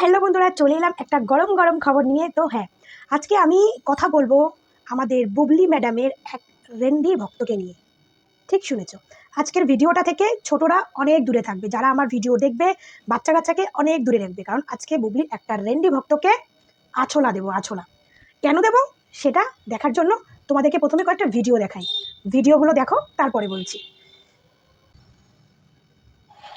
Hello বন্ধুরা, চলে এলাম একটা গরম গরম খবর নিয়ে। তো হ্যাঁ আজকে আমি কথা বলব আমাদের বুবলি ম্যাডামের এক রেন্ডি ভক্তকে নিয়ে। ঠিক শুনেছ? আজকের ভিডিওটা থেকে ছোটরা অনেক দূরে থাকবে। যারা আমার ভিডিও দেখবে বাচ্চা কাচ্চাকে অনেক দূরে রাখবে। কারণ আজকে বুবলির একটা রেন্ডি ভক্তকে আছলা দেবো, আছলা। কেন দেবো? সেটা দেখার জন্য তোমাদেরকে প্রথমে কয়েকটা ভিডিও দেখাই। ভিডিওগুলো দেখো, তারপরে বলছি।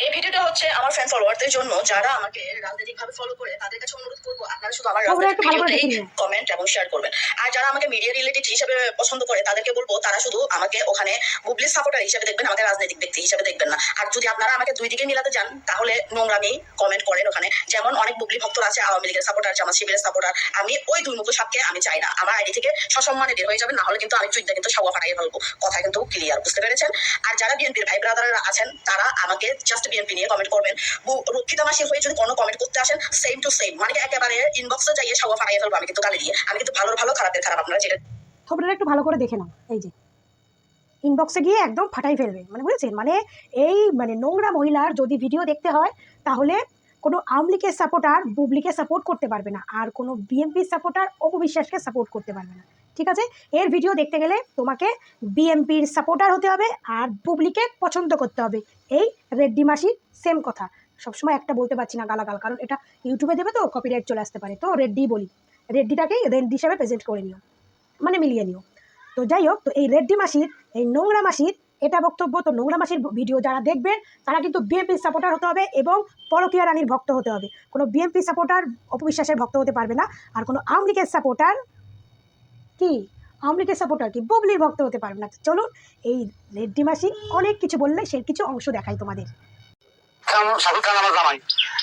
এই ভিডিওটা হচ্ছে আমার ফ্যান ফলোয়ারদের জন্য যারা আমাকে রাজনৈতিক ভাবে ফলো করে তাদের কাছে অনুরোধ করব আপনারা শুধু আমার রাজনৈতিক ভিডিওতেই কমেন্ট এবং শেয়ার করবেন। আর যারা আমাকে মিডিয়া রিলেটেড হিসেবে পছন্দ করে তাদেরকে বলব তারা শুধু আমাকে ওখানে বুবলির সাপোর্টার হিসেবে দেখবেন আমাকে রাজনৈতিক ব্যক্তি হিসেবে দেখবেন না। আর যদি আপনারা আমাকে দুই দিকে মিলাতে যান তাহলে নোংরামি কমেন্ট করেন ওখানে। যেমন অনেক বুবলি ভক্তরা আছে আওয়ামী লীগের সাপোর্টার জামাত শিবিরের সাপোর্টার আমি ওই দুই মুখো সাপকে আমি চাই না। আমার আইডি থেকে সসম্মানে বের হয়ে যাবেন না হলে কিন্তু আমি চুইটা কিন্তু সাওয়া ফাটাই ফেলব। কথা কিন্তু ক্লিয়ার বুঝতে পেরেছেন? আর যারা বিএনপির ভাই ব্রাদাররা আছেন তারা আমাকে জাস্ট বিএনপি নিয়ে কমেন্ট করবেন। রক্ষিতা মাসির হয়ে যদি কোনো কমেন্ট করতে আসেন সেম টু সেম মানে একেবারে ইনবক্সে যাইয়ে সাওয়া ফাটাই ফেলব আমি কিন্তু গালি দিয়ে। আমি কিন্তু ভালোর ভালো, খারাপের খারাপ আপনারা যেটা খবরটা একটু ভালো করে দেখে নাও, এই যে। ইনবক্সে গিয়ে একদম ফাটাই ফেলবে মানে বুঝেছেন? মানে এই মানে নোংরা মহিলার যদি ভিডিও দেখতে হয়, তাহলে কোনো আওয়ামী লীগের সাপোর্টার বুবলিকে সাপোর্ট করতে পারবে না। আর কোনো বিএনপির সাপোর্টার অপবিশ্বাসকে সাপোর্ট করতে পারবে না। ঠিক আছে? এর ভিডিও দেখতে গেলে তোমাকে বিএনপির সাপোর্টার হতে হবে আর বুবলিকে পছন্দ করতে হবে। এই রেড্ডি মাসির সেম কথা। সবসময় একটা বলতে পারছি না গালাগাল, কারণ এটা ইউটিউবে দেবে তো কপিরাইট চলে আসতে পারে। তো রেড্ডি বলি। রেড্ডিটাকেই রেড্ডি হিসাবে প্রেজেন্ট করে নিও। মানে মিলিয়ে নিও। তো যাই হোক, তো এই রেড্ডি মাসির, এই নোংরা মাসির, এটা বক্তব্য, তো নোংরা মাসির ভিডিও যারা দেখবেন তারা কিন্তু বিএনপির সাপোর্টার হতে হবে এবং পরকীয়া রানীর ভক্ত হতে হবে। কোনো বিএনপি সাপোর্টার অপবিশ্বাসের ভক্ত হতে পারবে না। আর কোনো আওয়ামী লীগের সাপোর্টার কি আওয়ামী লীগের সাপোর্টার কি? বুবলির ভক্ত হতে পারবে না। চলুন এই রেড্ডি মাসি অনেক কিছু বললে সে কিছু অংশ দেখাই তোমাদের। শাহরুখ খান আমার জামাই।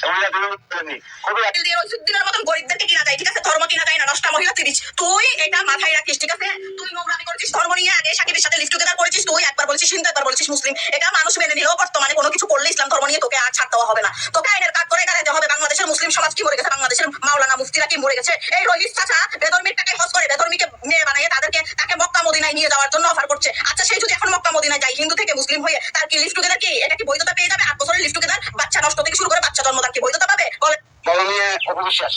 এবং এরা দুজন বলেননি। খুবই বাতিল দিয়ে রইসুদ্দিনের মতন গরিবদেরকে কিনা যায় ঠিক আছে? ধর্ম কিনা যায় না নষ্ট মহিলা তিরিশ। তুই এটা মাথায় রাখিস ঠিক আছে? তুই নোংরামি করেছিস ধর্ম নিয়ে আগে সাকিবের সাথে লিফট টুগেদার করেছিস তুই একবার বলছিস হিন্দু একবার বলছিস মুসলিম। এটা মানুষ মেনে নিলেও বর্তমানে কোনো কিছু করলে ইসলাম ধর্ম নিয়ে তোকে আর ছাড় দেওয়া হবে না। তোকে আইনের কাজ করে হবে বাংলাদেশের মুসলিম সমাজ কি মরে গেছে? বাংলাদেশের মাওলানা মুফতিরা কি মরে গেছে? এই রহিস চাচা বেদর্মীর টাকায় হজ করে বেদর্মীকে মেয়ে বানিয়ে তাদেরকে তাকে মক্কা মদিনায় নিয়ে যাওয়ার জন্য অফার করছে। আচ্ছা সেই যদি এখন মক্কা মদিনায় যায় হিন্দু থেকে মুসলিম হয়ে তার কি লিফট টুগেদার কি? এটা কি বৈধতা পেয়ে যাবে? আট বছরের লিফট টুগেদার বাচ্চা নষ্ট থেকে শুরু করে বাচ্চা জন্মদান কি বৈধতা পাবে? বলে অপবিশ্বাস।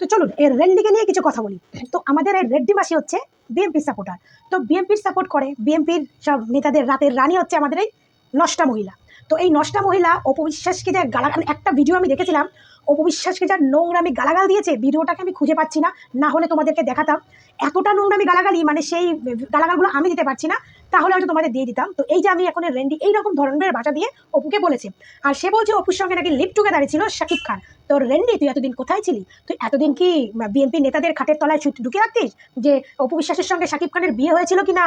তো চলুন এর রেন্ডিকে নিয়ে কিছু কথা বলি। তো আমাদের এই রেড্ডি মাসি হচ্ছে বিএনপির সাপোর্টার তো বিএনপির সাপোর্ট করে বিএনপির সব নেতাদের রাতের রানী হচ্ছে আমাদের এই নষ্টা মহিলা। তো এই নষ্টা মহিলা অপবিশ্বাসকে যা গালাগাল একটা ভিডিও আমি দেখেছিলাম অপবিশ্বাসকে যা নোংরামি গালাগাল দিয়েছে, ভিডিওটাকে আমি খুঁজে পাচ্ছি না না হলে তোমাদেরকে দেখাতাম। এতটা নোংরামি গালাগালি মানে সেই গালাগালগুলো আমি দিতে পারছি না, তাহলে হয়তো তোমাদের দিয়ে দিতাম। তো এই যে আমি এখন রেন্ডি এইরকম ধরনের ভাষা দিয়ে অপুকে বলেছে। আর সে বলছে, অপুর সঙ্গে নাকি লিপ টুগেদারে ছিল শাকিব খান। তো রেন্ডি, তুই এতদিন কোথায় ছিলি? তুই এতদিন কি বিএনপি নেতাদের খাটের তলায় ঢুকে রাখতিস যে অপু বিশ্বাসের সঙ্গে শাকিব খানের বিয়ে হয়েছিল কি না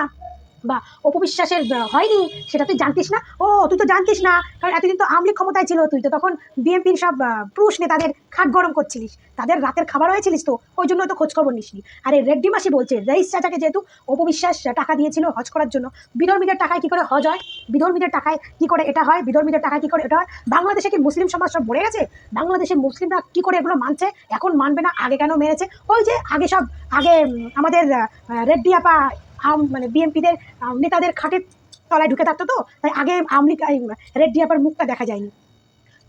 বা অপবিশ্বাসের হয়নি, সেটা তুই জানতিস না। ও, তুই তো জানতিস না, কারণ এতদিন তো আমলি ক্ষমতায় ছিল তুই তো, তখন বিএনপির সব পুরুষ নেতাদের খাট গরম করছিলিস। তাদের রাতের খাবার হয়েছিলিস তো, ওই জন্য তো খোঁজখবর নিসনি। আর রেড্ডি মাসি বলছে, রইস চাচাকে যেহেতু অপবিশ্বাস টাকা দিয়েছিল হজ করার জন্য বিধর্মীদের টাকায় কি করে হজ হয়? বিধর্মীদের টাকায় কি করে এটা হয়? বিধর্মীদের টাকায় কি করে এটা হয়? বাংলাদেশে কি মুসলিম সমাজ সব মরে গেছে? বাংলাদেশের মুসলিমরা কি করে এগুলো মানছে? এখন মানবে না, আগে কেন মেরেছে? ওই যে আগে সব, আগে আমাদের রেড্ডি আপা আম- মানে বিএনপিদের নেতাদের খাটের তলায় ঢুকে থাকতো তো, তাই আগে আমলি রেড্ডি আপার মুখটা দেখা যায়নি।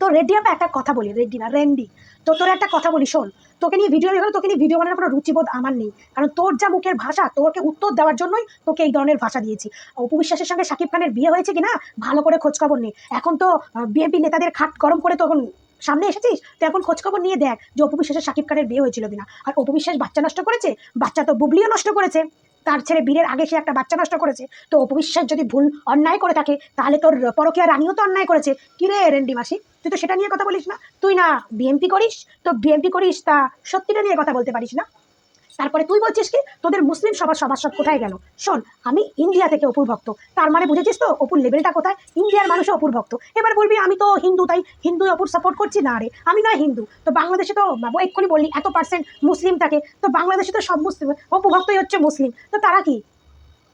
তো রেড্ডি আপা একটা কথা বলি রেড্ডি না রেন্ডি তো তোর একটা কথা বলি, শোন, তোকে নিয়ে ভিডিও দেখো তোকে নিয়ে ভিডিও বানানোর কোনো রুচিবোধ আমার নেই। কারণ তোর যা মুখের ভাষা, তোকে উত্তর দেওয়ার জন্যই তোকে এই ধরনের ভাষা দিয়েছি। উপবিশ্বাসের সঙ্গে শাকিব খানের বিয়ে হয়েছে কি না ভালো করে খোঁজখবর নেই এখন তো বিএনপি নেতাদের খাট গরম করে তখন সামনে এসেছিস? তো এখন খোঁজখবর নিয়ে দেখ যে অপবিশ্বাসের শাকিব খানের বিয়ে হয়েছিল কিনা। আর অপবিশ্বাস বাচ্চা নষ্ট করেছে? বাচ্চা তো বুবলিও নষ্ট করেছে। তার ছেলে বীরের আগে সে একটা বাচ্চা নষ্ট করেছে। তো অপবিশ্বাস যদি ভুল অন্যায় করে থাকে, তাহলে তোর পরকীয়া রানীও তো অন্যায় করেছে। কিরে রেন্ডি মাসি? তুই তো সেটা নিয়ে কথা বলিস না। তুই না বিএনপি করিস? তো বিএনপি করিস তা সত্যিটা নিয়ে কথা বলতে পারিস না। তারপরে তুই বলছিস কি, তোদের মুসলিম সবার সব কোথায় গেল? শোন, আমি ইন্ডিয়া থেকে অপুর ভক্ত। তার মানে বুঝেছিস তো, অপুর লেভেলটা কোথায়? ইন্ডিয়ার মানুষও অপুর ভক্ত। এবার বলবি, আমি তো হিন্দু, তাই হিন্দু অপুর সাপোর্ট করছি? না রে, আমি না হিন্দু। তো বাংলাদেশে তো এক্ষুনি বললি, এত পার্সেন্ট মুসলিম থাকে তো বাংলাদেশে তো সব মুসলিম, অপু ভক্তই হচ্ছে মুসলিম। তো তারা কি?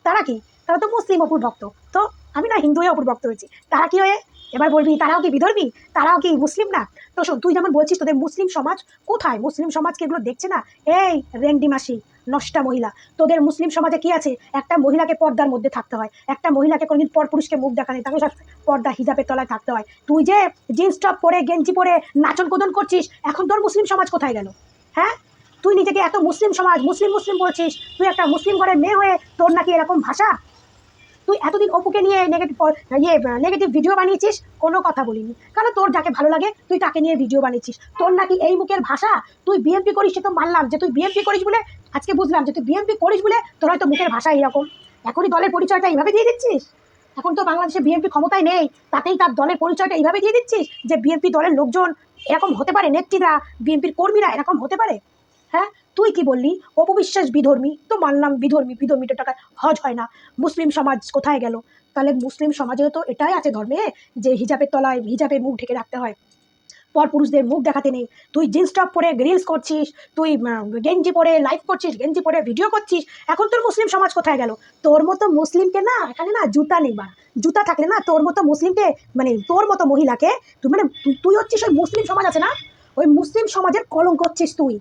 তারা কি? তারা তো মুসলিম অপুর ভক্ত। তো আমি না হিন্দু হয়ে অপুর ভক্ত হয়েছি। তারা কি হয়ে এবার বলবি, তারাও কি বিধর্মী তারাও কি মুসলিম না? তো শোন, তুই যেমন বলছিস তোদের মুসলিম সমাজ কোথায়? মুসলিম সমাজকে এগুলো দেখছে না? এই রেন্ডি মাসি, নষ্টা মহিলা, তোদের মুসলিম সমাজে কি আছে? একটা মহিলাকে পর্দার মধ্যে থাকতে হয়। একটা মহিলাকে কোনোদিন পর পুরুষকে মুখ দেখা নেই, তাকে সব পর্দা হিজাবের তলায় থাকতে হয়। তুই যে জিন্স টপ পরে, গেঞ্জি পরে নাচন কোদন করছিস, এখন তোর মুসলিম সমাজ কোথায় গেল? হ্যাঁ? তুই নিজেকে এত মুসলিম সমাজ, মুসলিম মুসলিম বলছিস, তুই একটা মুসলিম ঘরের মেয়ে হয়ে তোর নাকি এরকম ভাষা? তুই এতদিন অপুকে নিয়ে নেগেটিভ ইয়ে নেগেটিভ ভিডিও বানিয়েছিস, কোনো কথা বলিনি। কারণ তোর যাকে ভালো লাগে, তুই তাকে নিয়ে ভিডিও বানিয়েছিস। তোর নাকি এই মুখের ভাষা, তুই বিএমপি করিস সে তো মানলাম যে তুই বিএমপি করিস বলে, আজকে বুঝলাম যে তুই বিএমপি করিস বলে তোর হয়তো মুখের ভাষা এরকম এখনই দলের পরিচয়টা এইভাবে দিয়ে দিচ্ছিস? এখন তো বাংলাদেশে বিএনপি ক্ষমতায় নেই, তাতেই তার দলের পরিচয়টা এইভাবে দিয়ে দিচ্ছিস যে বিএনপি দলের লোকজন এরকম হতে পারে, নেত্রীরা বিএনপির কর্মীরা এরকম হতে পারে? হ্যাঁ? তুই কি বললি? অপবিশ্বাস বিধর্মী, তো মানলাম বিধর্মী বিধর্মীটা টাকা হজ হয় না। মুসলিম সমাজ কোথায় গেল? তাহলে মুসলিম সমাজেও তো এটাই আছে ধর্মে, যে হিজাবের তলায় হিজাবের মুখ ঢেকে রাখতে হয়। পর পুরুষদের মুখ দেখাতে নেই। তুই জিন্স টপ পরে রিলস করছিস, তুই গেঞ্জি পরে লাইভ করছিস, গেঞ্জি পরে ভিডিও করছিস, এখন তোর মুসলিম সমাজ কোথায় গেল? তোর মতো মুসলিমকে না, এখানে না জুতা নেই বা জুতা থাকলে না তোর মতো মুসলিমকে মানে তোর মতো মহিলাকে, তুই মানে তুই হচ্ছিস ওই মুসলিম সমাজ আছে না? ওই মুসলিম সমাজের কলঙ্ক হচ্ছিস তুই।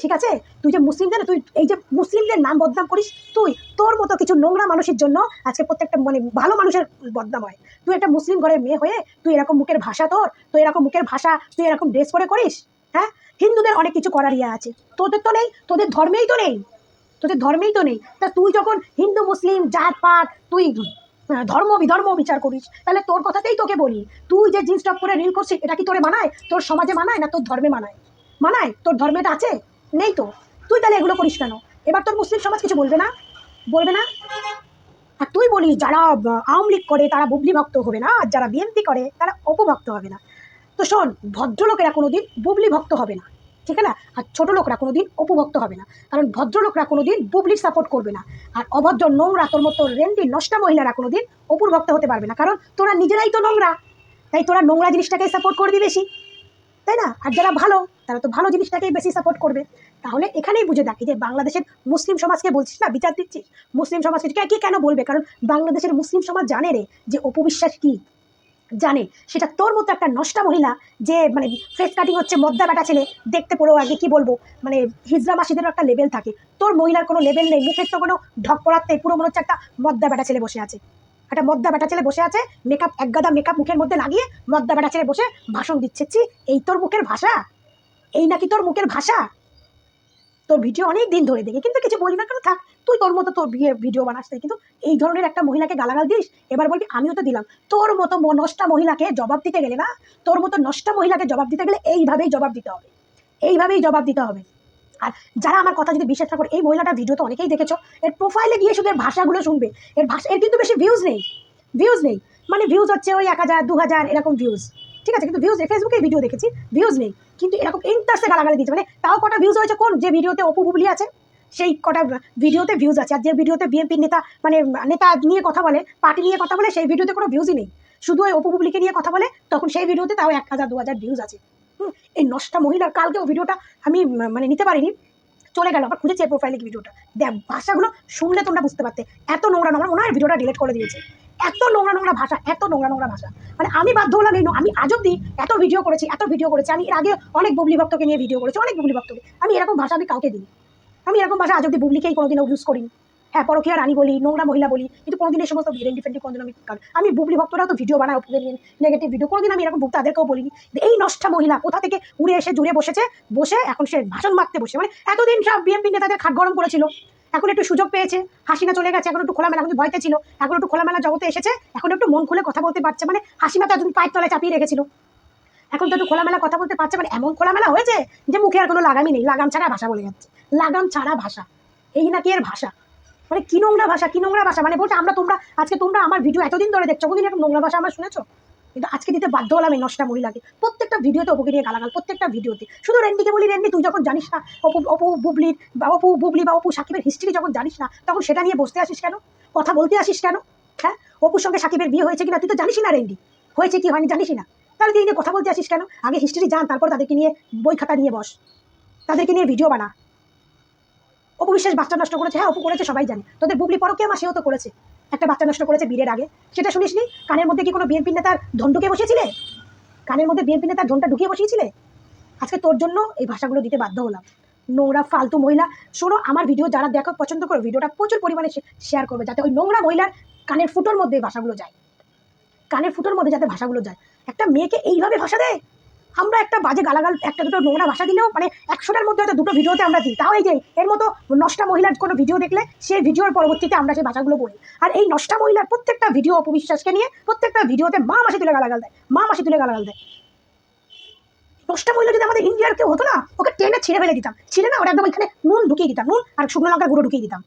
ঠিক আছে? তুই যে মুসলিমদের, তুই এই যে মুসলিমদের নাম বদনাম করিস, তুই তোর মতো কিছু নোংরা মানুষের জন্য আজকে প্রত্যেকটা মানে ভালো মানুষের বদনাম হয়। তুই একটা মুসলিম ঘরের মেয়ে হয়ে তুই এরকম মুখের ভাষা তোর, তুই এরকম মুখের ভাষা, তুই এরকম ড্রেস করে করিস হ্যাঁ? হিন্দুদের অনেক কিছু করার ইয়ে আছে। তোদের তো নেই, তোদের ধর্মেই তো নেই। তোদের ধর্মেই তো নেই। তা তুই যখন হিন্দু, মুসলিম, জাত, পাত, তুই ধর্ম, বিধর্ম বিচার করিস, তাহলে তোর কথাতেই তোকে বলি। তুই যে জিন্স টপ করে রিল করছিস এটা কি তোরে মানায়? তোর সমাজে মানায় না তোর ধর্মে মানায়? মানায়? তোর ধর্মেটা আছে? নেই তো। তুই তাহলে এগুলো করিস কেন? এবার তোর মুসলিম সমাজ কিছু বলবে না? বলবে না? আর তুই বলিস, যারা আওয়ামী লীগ করে, তারা বুবলি ভক্ত হবে না, আর যারা বিএনপি করে, তারা অপভক্ত হবে না। তো শোন, ভদ্রলোকেরা কোনোদিন বুবলি ভক্ত হবে না, ঠিক না আর ছোট লোকরা কোনোদিন অপভক্ত হবে না, কারণ ভদ্রলোকরা কোনোদিন বুবলির সাপোর্ট করবে না, আর অভদ্র নোংরা তোর মতো রেন্ডি নষ্টা মহিলারা কোনোদিন অপুর ভক্ত হতে পারবে না, কারণ তোরা নিজেরাই তো নোংরা, তাই তোরা নোংরা জিনিসটাকেই সাপোর্ট করবি বেশি। তাই না? আর যারা ভালো, তারা তো ভালো জিনিসটাকেই বেশি সাপোর্ট করবে। তাহলে এখানেই বুঝে দেখি যে বাংলাদেশের মুসলিম সমাজকে বলছিস না, বিচার দিচ্ছিস? মুসলিম সমাজকে কে কেন বলবে? কারণ বাংলাদেশের মুসলিম সমাজ জানে রে যে অপবিশ্বাস কি। জানে। সেটা তোর মতো একটা নষ্টা মহিলা যে মানে ফেস কাটিং হচ্ছে মদ্দা বেটা ছেলে, দেখতে পড়েও, আগে কি বলব? মানে হিজরা মাসিদেরও একটা লেভেল থাকে। তোর মহিলার কোনো লেভেল নেই, মুখের তো কোনো ঢক পড়াতে পুরো মনে হচ্ছে একটা মদ্দা বেটা ছেলে বসে আছে। একটা মদ্দা বেটা ছেলে বসে আছে মেকআপ এক গাদা মেকআপ মুখের মধ্যে লাগিয়ে মদ্দা বেটা ছেলে বসে ভাষণ দিচ্ছে। এই তোর মুখের ভাষা? এই নাকি তোর মুখের ভাষা? তোর ভিডিও অনেক দিন ধরে দেখি, কিন্তু কিছু বলি না কেন? থাক, তুই তোর মতো তোর বিয়ে ভিডিও বানাস কিন্তু এই ধরনের একটা মহিলাকে গালাগাল দিস, এবার বলবি, আমিও তো দিলাম। তোর মতো নষ্টা মহিলাকে জবাব দিতে গেলে না, তোর মতো নষ্টা মহিলাকে জবাব দিতে গেলে এইভাবেই জবাব দিতে হবে। এইভাবেই জবাব দিতে হবে। আর যারা আমার কথা যদি বিশ্বাস করে, এই মহিলাটার ভিডিও তো অনেকেই দেখেছ, এর প্রোফাইলে গিয়ে শুধু এর ভাষাগুলো শুনবে। এর ভাষা, এর কিন্তু বেশি ভিউজ নেই। ভিউজ নেই। মানে ভিউজ হচ্ছে ওই এক হাজার, দু হাজার, এরকম ভিউজ ঠিক আছে? কিন্তু ভিউজ ফেসবুকে ভিডিও দেখেছি। ভিউজ নেই। কিন্তু এরকম ইন্টারসে গালাগালি দিচ্ছে মানে তাও কটা ভিউজ হয়েছে কোন? যে ভিডিওতে অপু বুবলি আছে, সেই কটা ভিডিওতে ভিউজ আছে। আর যে ভিডিওতে বিএনপির নেতা মানে নেতা নিয়ে কথা বলে পার্টি নিয়ে কথা বলে, সেই ভিডিওতে কোনো ভিউজই নেই। শুধু ওই অপু বুবলিকে নিয়ে কথা বলে, তখন সেই ভিডিওতে তাও এক হাজার, দু হাজার ভিউজ আছে। এই নষ্টা মহিলার কালকেও ভিডিওটা আমি মানে নিতে পারিনি। চলে গেল, আবার খুঁজেছি প্রোফাইলে কি ভিডিওটা। দেখ, ভাষাগুলো শুনলে তোমরা বুঝতে পারতে। এত নোংরা নোংরা হয় ভিডিওটা ডিলিট করে দিয়েছে। এত নোংরা নোংরা ভাষা, এত নোংরা নোংরা ভাষা। মানে আমি বাধ্য হলাম এই আমি আজ অব্দি এত ভিডিও করেছি, এত ভিডিও করেছি। আমি এর আগে অনেক বুবলি ভক্তকে নিয়ে ভিডিও করেছি, অনেক বুবলি ভক্তকে। আমি এরকম ভাষা আমি কাউকে দিই আমি এরকম ভাষা আজ অব্দি বুবলিকেই কোনোদিনও ইউজ করিনি। হ্যাঁ পরকীয়া রানী বলি, নোংরা মহিলা বলি, কিন্তু কোনোদিন এই সমস্ত ফেন্টি কোনোদিন আমি আমি বুবলি ভক্তরাও তো ভিডিও বানায় ওপরে নিয়ে নেগেটিভ ভিডিও কোনোদিন আমি এরকম তাদেরকেও বলিনি এই নষ্টা মহিলা কোথা থেকে উড়ে এসে জুড়ে বসেছে, বসে এখন সে ভাষণ মারতে বসে। মানে এতদিন সব বিএনপি নেতাদের খাট গরম করেছিল, এখন একটু সুযোগ পেয়েছে, হাসিনা চলে গেছে, এখন একটু খোলামেলা, এখন ভয়তে ছিল এখন একটু খোলামেলা জগতে এসেছে, এখন একটু মন খুলে কথা বলতে পারছে। মানে হাসিনা তো একদম পায়ের তলায় চাপিয়ে রেখেছিল। এখন তো একটু খোলামেলা কথা বলতে পারছে মানে এমন খোলামেলা হয়েছে যে মুখে আর কোনো লাগামই নেই। লাগাম ছাড়া ভাষা বলে যাচ্ছে। লাগাম ছাড়া ভাষা। এই নাকি এর ভাষা? মানে কি নোংরা ভাষা, কি নোংরা ভাষা? মানে বলছে, আমরা তোমরা, আজকে তোমরা আমার ভিডিও এতদিন ধরে দেখছ কোনদিন এরকম নোংরা ভাষা আমার শুনেছো? কিন্তু আজকে দিতে বাধ্য হলাম এই নষ্টা মহিলাকে। প্রত্যেকটা ভিডিওতে অপুকে নিয়ে গালাগাল, প্রত্যেকটা ভিডিওতে। শুধু রেন্ডিকে বলি, রেন্ডি, তুই যখন জানিস না, অপু অপু বুবলির বা অপু বুবলি বা অপু সাকিবের হিস্ট্রি যখন জানিস না, তখন সেটা নিয়ে বসতে আসিস কেন? কথা বলতে আসিস কেন? হ্যাঁ? অপুর সঙ্গে সাকিবের বিয়ে হয়েছে কিনা, তুই তো জানিস না রেন্ডি। হয়েছে কি হয়নি জানিস না। তাহলে তুই নিয়ে কথা বলতে আসিস কেন? আগে হিস্ট্রি জান, তারপর তাদেরকে নিয়ে বই খাতা নিয়ে বস। তাদেরকে নিয়ে ভিডিও বানা। অপু বিশ্বাস বাচ্চা নষ্ট করেছে হ্যাঁ অপু করেছে, সবাই জানে। তোদের বুবলি পরকে মা, সেও তো করেছে। একটা বাচ্চা নষ্ট করেছে বীরের আগে। সেটা শুনিসনি? কানের মধ্যে কি কোনো বিএনপি নেতার ধন ঢুকে বসেছিলে কানের মধ্যে বিএনপি নেতার ধনটা ঢুকিয়ে বসিয়েছিলে? আজকে তোর জন্য এই ভাষাগুলো দিতে বাধ্য হলাম। নোংরা, ফালতু মহিলা। শোনো, আমার ভিডিও যারা দেখো, পছন্দ করো, ভিডিওটা প্রচুর পরিমাণে শেয়ার করবে, যাতে ওই নোংরা মহিলার কানের ফুটোর মধ্যে ভাষাগুলো যায়। কানের ফুটোর মধ্যে যাতে ভাষাগুলো যায়। একটা মেয়েকে এইভাবে ভাষা দেয় আমরা একটা বাজে গালাগাল, একটা দুটো নোংরা ভাষা দিলেও মানে একশোটার মধ্যে হয়তো দুটো ভিডিওতে আমরা দিই। তাও এই যে, এর মতো নষ্টা মহিলার কোনো ভিডিও দেখলে সেই ভিডিওর পরবর্তীতে আমরা সেই ভাষাগুলো বলি। আর এই নষ্টা মহিলার প্রত্যেকটা ভিডিও অপবিশ্বাসকে নিয়ে প্রত্যেকটা ভিডিওতে মা মাসি তুলে গালাগাল দেয়, মা মাসি তুলে গালাগাল দেয়। নষ্টা মহিলা যদি আমাদের ইন্ডিয়ার কেউ হতো না, ওকে টেনে ছিঁড়ে ফেলে দিতাম। ছিঁড়ে না ওটা একদম ওইখানে নুন ঢুকিয়ে দিতাম, নুন আর শুকনো লঙ্কার গুঁড়ো ঢুকিয়ে দিতাম।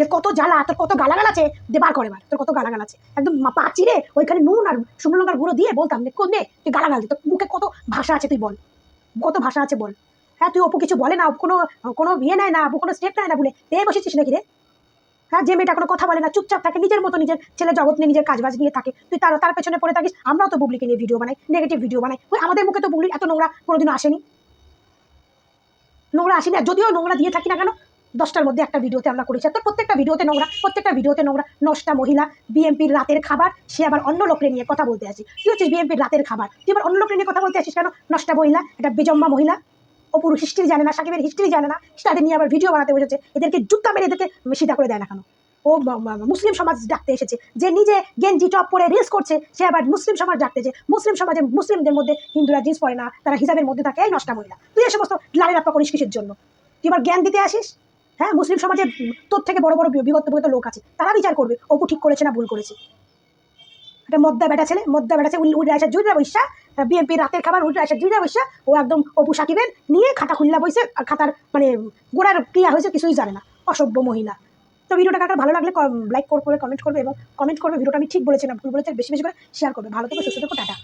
যে কত জ্বালা, তোর কত গালাগাল আছে? দে বার করে বার, তোর কত গালাগাল আছে? একদম মা- পা চিরে ওইখানে নুন আর শুকনো লঙ্কার গুঁড়ো দিয়ে বলতাম যে কোন তুই গালাগাল দে, তোর মুখে কত ভাষা আছে তুই বল, কত ভাষা আছে বল। হ্যাঁ তুই অপু কিছু বলে না কোনো কোনো ইয়ে নেয় না, অপু কোনো স্টেপ নেয় না বলে পেয়ে বসেছিস নাকি রে? হ্যাঁ যে মেয়েটা কোনো কথা বলে না, চুপচাপ থাকে, নিজের মতো নিজের ছেলে জগৎ নিয়ে নিজের কাজবাজ নিয়ে থাকে, তুই তার তার পেছনে পড়ে থাকিস, আমরাও তো বুবলিকে নিয়ে ভিডিও বানাই নেগেটিভ ভিডিও বানাই, ওই আমাদের মুখে তো বুবলি এত নোংরা কোনোদিনও আসেনি। নোংরা আসেনি, আর যদিও নোংরা দিয়ে থাকি না কেন দশটার মধ্যে একটা ভিডিওতে আমরা করেছি। আর প্রত্যেকটা ভিডিওতে নোংরা, প্রত্যেকটা ভিডিওতে নোংরা নষ্টা মহিলা বিএমপির রাতের খাবার, সে আবার অন্য লোককে নিয়ে কথা বলতে আসি। তুই হচ্ছিস বিএমপির রাতের খাবার? তুই আবার অন্য লোককে নিয়ে কথা বলতে আসিস কেন? নষ্টা মহিলা এটা বেজম্মা মহিলা অপুর হিস্ট্রি জানে না, সাকিবের হিস্ট্রি জানে না তাদের নিয়ে আবার ভিডিও বানাতে বসেছে। এদেরকে জুতা মেরে এদেরকে সিধা করে দেয় না কেন? ও মুসলিম সমাজ ডাকতে এসেছে। যে নিজে গেঞ্জি, টপ পরে রিলস করছে, সে আবার মুসলিম সমাজ ডাকতেছে মুসলিম সমাজে মুসলিমদের মধ্যে হিন্দুরা জিন্স পরে না, তারা হিসাবের মধ্যে থাকে, এই নষ্টা মহিলা। তুই এই সমস্ত লাড়ি রাপ্পা করিস কিসের জন্য? তুই এবার জ্ঞান দিতে আসিস? হ্যাঁ মুসলিম সমাজে তোর থেকে বড় বড় বিগত লোক আছে, তারা বিচার করবে, অপু ঠিক করেছে না ভুল করেছে? একটা মদ্দা বেটা ছেলে, মদ্দা বেটা ছেলে উল্টা আসা জুইরা বৈশা বিএনপি রাতের খাবার, উল্টা আসা জুইরা বৈশা ও একদম অপু সাকিবের, নিয়ে খাতা খুল্লা বইছে খাতার মানে গোড়ার ক্রিয়া হয়েছে, কিছুই জানে না, অসভ্য মহিলা। তো ভিডিওটা কাকার ভালো লাগলে লাইক করবে কমেন্ট করবে, এবং কমেন্ট করবে, ভিডিওটা আমি ঠিক বলেছি না, ভুল বলেছি, বেশি বেশি করে শেয়ার করবে। ভালো থেকে, সুস্থ থেকো, টাটা।